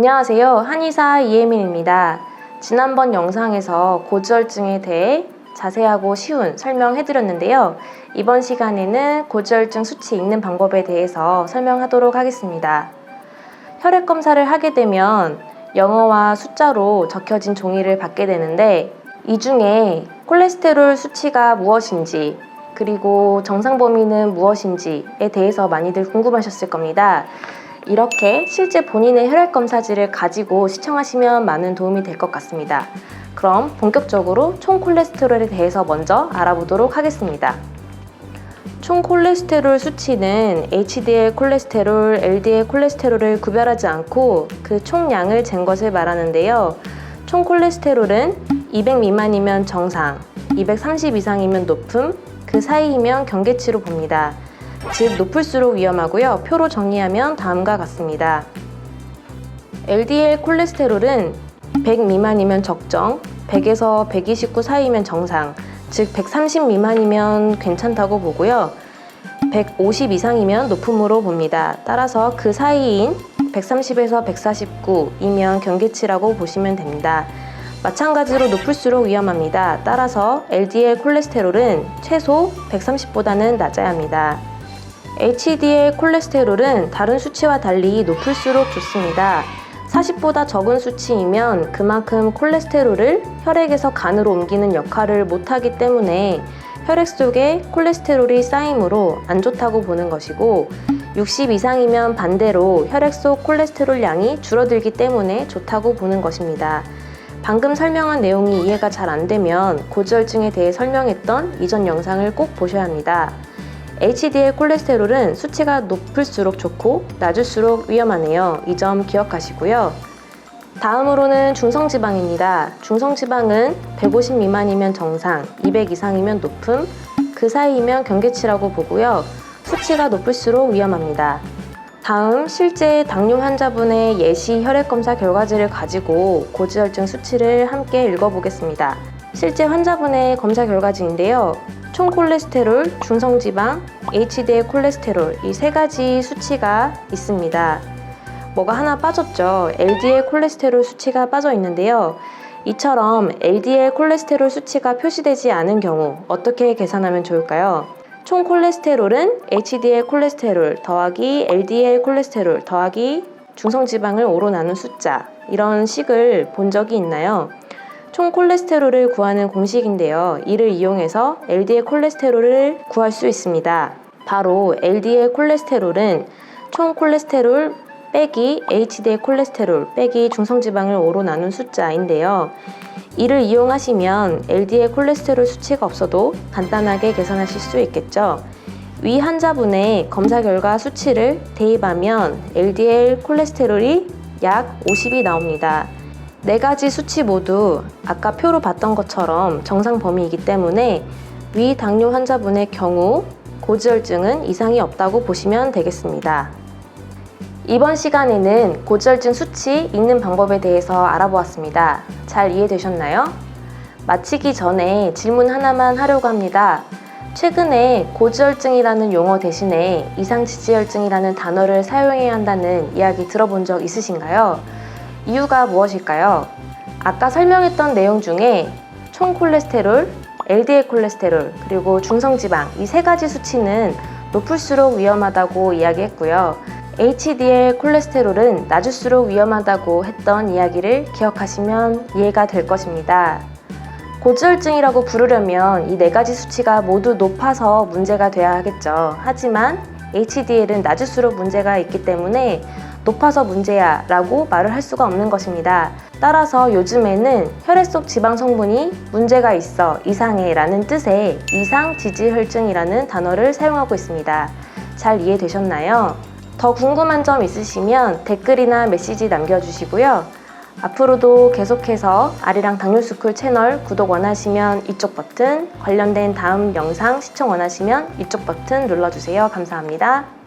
안녕하세요. 한의사 이혜민입니다. 지난번 영상에서 고지혈증에 대해 자세하고 쉬운 설명해드렸는데요. 이번 시간에는 고지혈증 수치 읽는 방법에 대해서 설명하도록 하겠습니다. 혈액 검사를 하게 되면 영어와 숫자로 적혀진 종이를 받게 되는데 이 중에 콜레스테롤 수치가 무엇인지 그리고 정상 범위는 무엇인지에 대해서 많이들 궁금하셨을 겁니다. 이렇게 실제 본인의 혈액 검사지를 가지고 시청하시면 많은 도움이 될 것 같습니다. 그럼 본격적으로 총 콜레스테롤에 대해서 먼저 알아보도록 하겠습니다. 총 콜레스테롤 수치는 HDL 콜레스테롤, LDL 콜레스테롤을 구별하지 않고 그 총량을 잰 것을 말하는데요. 총 콜레스테롤은 200 미만이면 정상, 230 이상이면 높음, 그 사이이면 경계치로 봅니다. 즉 높을수록 위험하고요. 표로 정리하면 다음과 같습니다. LDL 콜레스테롤은 100 미만이면 적정, 100에서 129 사이면 정상, 즉 130 미만이면 괜찮다고 보고요. 150 이상이면 높음으로 봅니다. 따라서 그 사이인 130에서 149이면 경계치라고 보시면 됩니다. 마찬가지로 높을수록 위험합니다. 따라서 LDL 콜레스테롤은 최소 130보다는 낮아야 합니다. HDL 콜레스테롤은 다른 수치와 달리 높을수록 좋습니다. 40보다 적은 수치이면 그만큼 콜레스테롤을 혈액에서 간으로 옮기는 역할을 못하기 때문에 혈액 속에 콜레스테롤이 쌓이므로 안 좋다고 보는 것이고 60 이상이면 반대로 혈액 속 콜레스테롤 양이 줄어들기 때문에 좋다고 보는 것입니다. 방금 설명한 내용이 이해가 잘 안 되면 고지혈증에 대해 설명했던 이전 영상을 꼭 보셔야 합니다. HDL 콜레스테롤은 수치가 높을수록 좋고 낮을수록 위험하네요. 이 점 기억하시고요. 다음으로는 중성지방입니다. 중성지방은 150 미만이면 정상, 200 이상이면 높음, 그 사이이면 경계치라고 보고요. 수치가 높을수록 위험합니다. 다음 실제 당뇨 환자분의 예시 혈액 검사 결과지를 가지고 고지혈증 수치를 함께 읽어보겠습니다. 실제 환자분의 검사 결과지인데요. 총 콜레스테롤, 중성지방, HDL 콜레스테롤 이 세 가지 수치가 있습니다. 뭐가 하나 빠졌죠. LDL 콜레스테롤 수치가 빠져 있는데요. 이처럼 LDL 콜레스테롤 수치가 표시되지 않은 경우 어떻게 계산하면 좋을까요? 총 콜레스테롤은 HDL 콜레스테롤 더하기 LDL 콜레스테롤 더하기 중성지방을 5로 나눈 숫자 이런 식을 본 적이 있나요? 총 콜레스테롤을 구하는 공식인데요. 이를 이용해서 LDL 콜레스테롤을 구할 수 있습니다. 바로 LDL 콜레스테롤은 총 콜레스테롤 빼기 HDL 콜레스테롤 빼기 중성지방을 5로 나눈 숫자인데요. 이를 이용하시면 LDL 콜레스테롤 수치가 없어도 간단하게 계산하실 수 있겠죠. 위 환자분의 검사 결과 수치를 대입하면 LDL 콜레스테롤이 약 50이 나옵니다. 네 가지 수치 모두 아까 표로 봤던 것처럼 정상 범위이기 때문에 위 당뇨 환자분의 경우 고지혈증은 이상이 없다고 보시면 되겠습니다. 이번 시간에는 고지혈증 수치 읽는 방법에 대해서 알아보았습니다. 잘 이해되셨나요? 마치기 전에 질문 하나만 하려고 합니다. 최근에 고지혈증이라는 용어 대신에 이상지지혈증이라는 단어를 사용해야 한다는 이야기 들어본 적 있으신가요? 이유가 무엇일까요? 아까 설명했던 내용 중에 총 콜레스테롤, LDL 콜레스테롤, 그리고 중성지방 이 세 가지 수치는 높을수록 위험하다고 이야기했고요. HDL 콜레스테롤은 낮을수록 위험하다고 했던 이야기를 기억하시면 이해가 될 것입니다. 고지혈증이라고 부르려면 이 네 가지 수치가 모두 높아서 문제가 돼야 하겠죠. 하지만 HDL은 낮을수록 문제가 있기 때문에 높아서 문제야 라고 말을 할 수가 없는 것입니다. 따라서 요즘에는 혈액 속 지방 성분이 문제가 있어 이상해 라는 뜻의 이상 지지혈증이라는 단어를 사용하고 있습니다. 잘 이해되셨나요? 더 궁금한 점 있으시면 댓글이나 메시지 남겨주시고요. 앞으로도 계속해서 아리랑 당뇨스쿨 채널 구독 원하시면 이쪽 버튼, 관련된 다음 영상 시청 원하시면 이쪽 버튼 눌러주세요. 감사합니다.